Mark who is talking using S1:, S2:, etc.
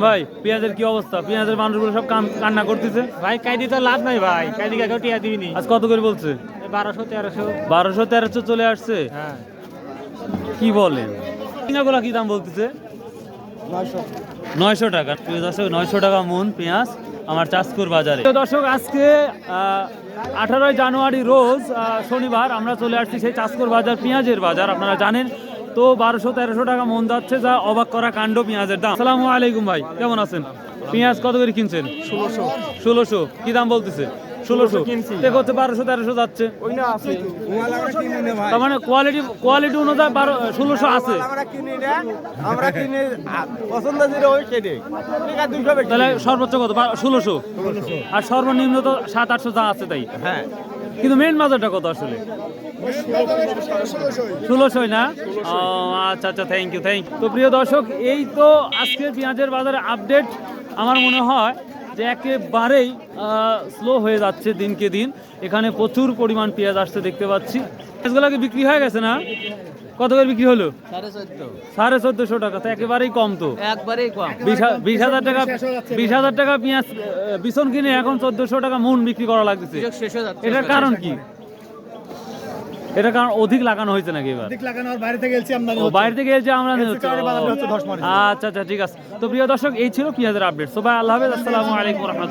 S1: ভাই পেঁয়াজের কি অবস্থা? পেঁয়াজের মানুষগুলো সব কান- কান্না করতেছে।
S2: ভাই কাইদি তো লাভ নাই ভাই। কাইদি কাকে টিয়া দিবিনি
S1: আজ কত করে বলছে?
S2: বারোশো তেরোশো।
S1: বারোশো তেরোশো চলে আসছে?
S2: হ্যাঁ।
S1: কি বলেন? কি দাম বলতেছে? নয়শো টাকা, প্রিয় দর্শক, নয়শো টাকা মন পেঁয়াজ আমার চাষকুর বাজারে। প্রিয় দর্শক, আজকে আঠারোই জানুয়ারি রোজ শনিবার আমরা চলে আসছি সেই চাষকুর বাজার, পেঁয়াজের বাজার, আপনারা জানেন। তো বারোশো তেরোশো টাকা মন যাচ্ছে, যা অবাক করা কাণ্ড পেঁয়াজের দাম। আসসালামু আলাইকুম ভাই, কেমন আছেন? পেঁয়াজ কত করে কিনছেন? ষোলোশো। ষোলোশো, কি দাম বলতেছে? ষোলোশো দেখো হচ্ছে বারোশো তেরোশো যাচ্ছে। তার মানে কোয়ালিটি কোয়ালিটি অনুযায়ী বারো ষোলোশো আছে।
S3: আমরা কিনি না আমরা কিনে পছন্দ যেটা ওই সেটাই। ঠিক আছে দুশো বেশি।
S1: তাহলে সর্বোচ্চ কত? ষোলোশো। আর সর্বনিম্ন তো সাত আটশো যা আছে তাই।
S3: হ্যাঁ।
S1: কিন্তু মেন বাজারটা কত আসলে? ষোলোশোই না? ও, আচ্ছা আচ্ছা থ্যাংক ইউ থ্যাংক ইউ তো প্রিয় দর্শক এই তো আজকে পেঁয়াজের বাজারে আপডেট আমার মনে হয় যে একেবারেই স্লো হয়ে যাচ্ছে দিনকে দিন। এখানে প্রচুর পরিমাণ পেঁয়াজ আসতে দেখতে পাচ্ছি। পেঁয়াজগুলো কি বিক্রি হয়ে গেছে না? কত করে বিক্রি হলো?
S2: সাড়ে চোদ্দ।
S1: চোদ্দশো টাকা তো একেবারেই কম তো।
S2: একবারেই কম।
S1: বিশ হাজার টাকা বিশ হাজার টাকা পেঁয়াজ বিছন কিনে এখন চোদ্দশো টাকা মন বিক্রি করা লাগতেছে। এটার কারণ কি? এটা কারণ অধিক লাগানো হয়েছে নাকি এবার?
S4: অধিক লাগানো বাইরে থেকে এলছি আমদানি
S1: ও বাইরে থেকে এলছি আমরা হচ্ছে। আচ্ছা আচ্ছা ঠিক আছে। তো প্রিয় দর্শক এই ছিল পেঁয়াজের আপডেট সবাই আল্লাহ হাফেজ আসসালামু আলাইকুম রহমতুল্লাহ।